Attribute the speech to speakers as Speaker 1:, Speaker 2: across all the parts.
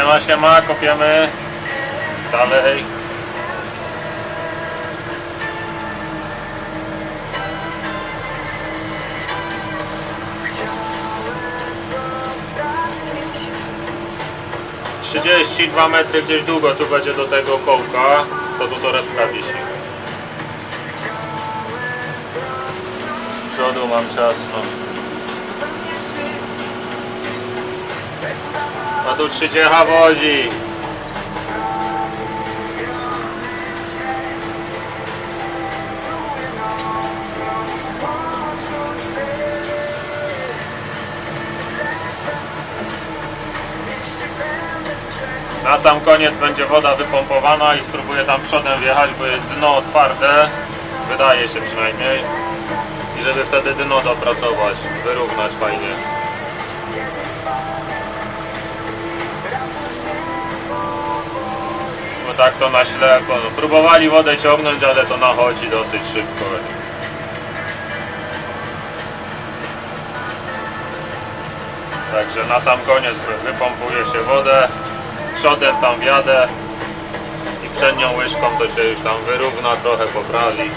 Speaker 1: Siema, siema, kopiemy dalej. Trzydzieści dwa metry gdzieś długo tu będzie do tego kołka, co tu torebka wisi. Z przodu mam ciasno. A tu trzydziecha wodzi. Na sam koniec będzie woda wypompowana i spróbuję tam przodem wjechać, bo jest dno twarde. Wydaje się przynajmniej. I żeby wtedy dno dopracować, wyrównać fajnie. Tak to na ślepo. No, próbowali wodę ciągnąć, ale to nachodzi dosyć szybko. Także na sam koniec wy- wypompuje się wodę, przodem tam wjadę i przednią łyżką to się już tam wyrówna, trochę poprawi.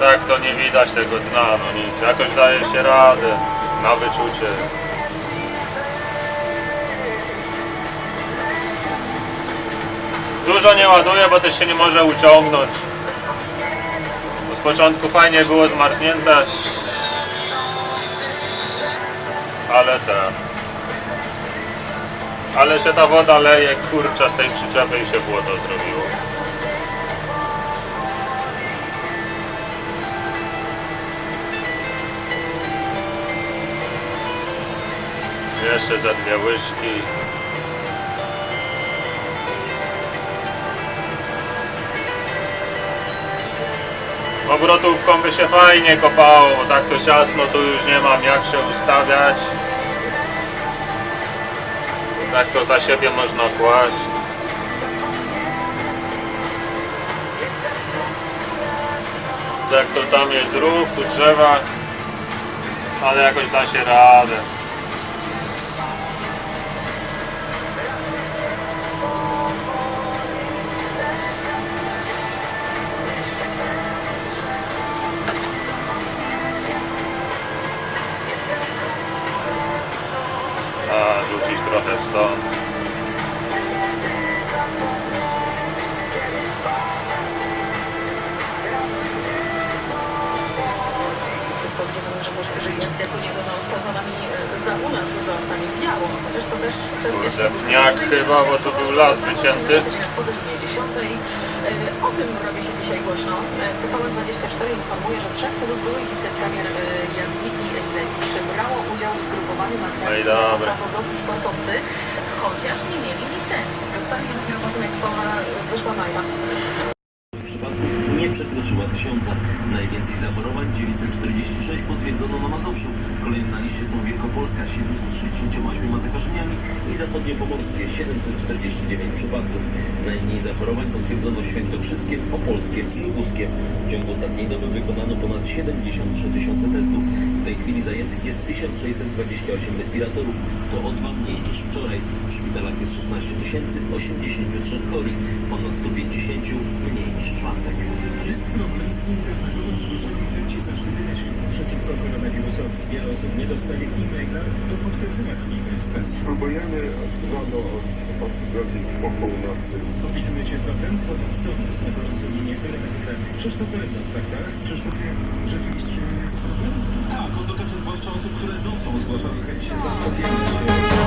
Speaker 1: Tak to nie widać tego dna, no nic. Jakoś daje się radę na wyczucie. Dużo nie ładuję, bo też się nie może uciągnąć. Bo z początku fajnie było zmarznięte. Ale ten. Ale się ta woda leje, kurcza z tej przyczepy i się błoto zrobiło. Jeszcze za dwie łyżki. Obrotówką by się fajnie kopało, bo tak to ciasno tu już nie mam jak się ustawiać. Tak to za siebie można kłaść. Tak to tam jest rów, tu drzewa, ale jakoś da się radę. A, rzucić trochę stąd.
Speaker 2: Powiedziałbym, że może jeżeli jest jak u niego no, sezonami e, za u nas sezonami biało, chociaż to też kwestia
Speaker 1: Kurde, pniak chyba, bo tu był las wycięty.
Speaker 2: Po godzinie 10. E, O tym robi się dzisiaj głośno. E, TVN24 informuje, że trzech synów byłej wicepremier Jadwigi Emilewicz brało udział w zgrupowaniu
Speaker 1: No
Speaker 2: narciarskim
Speaker 1: dobra.
Speaker 2: zawodowi sportowcy, chociaż nie mieli licencji. Dostali sprawa wyszła na jaw.
Speaker 3: Przypadków nie przekroczyła tysiąca. Najwięcej zachorowań 946 potwierdzono na Mazowszu. Kolejne na liście są Wielkopolska 768 zakażeniami i zachodniopomorskie 749 przypadków. Najmniej zachorowań potwierdzono Świętokrzyskiem, Opolskiem i Lubuskiem. W ciągu ostatniej doby wykonano ponad 73 tysiące testów. W tej chwili zajętych jest 1628 respiratorów. To o dwa mniej niż wczoraj. W szpitalach jest 16 083 chorych, ponad 150 mniej niż czwartek.
Speaker 4: Jest problem z internetowym złożeniem ci zaszczepienia się przeciwko koronawirusowi. Wiele osób nie dostaje e-maila do potwierdzenia wyniku testu.
Speaker 5: Próbujemy rano od, od godzin po północy.
Speaker 4: Opisujecie problem swoją stronę na gorącą linię RMF. Krzysztof tak, tak? Krzysztofie, rzeczywiście jest problem?
Speaker 3: Tak, on dotyczy zwłaszcza osób, które nocą
Speaker 4: Zgłaszają chęć się zaszczepienia się.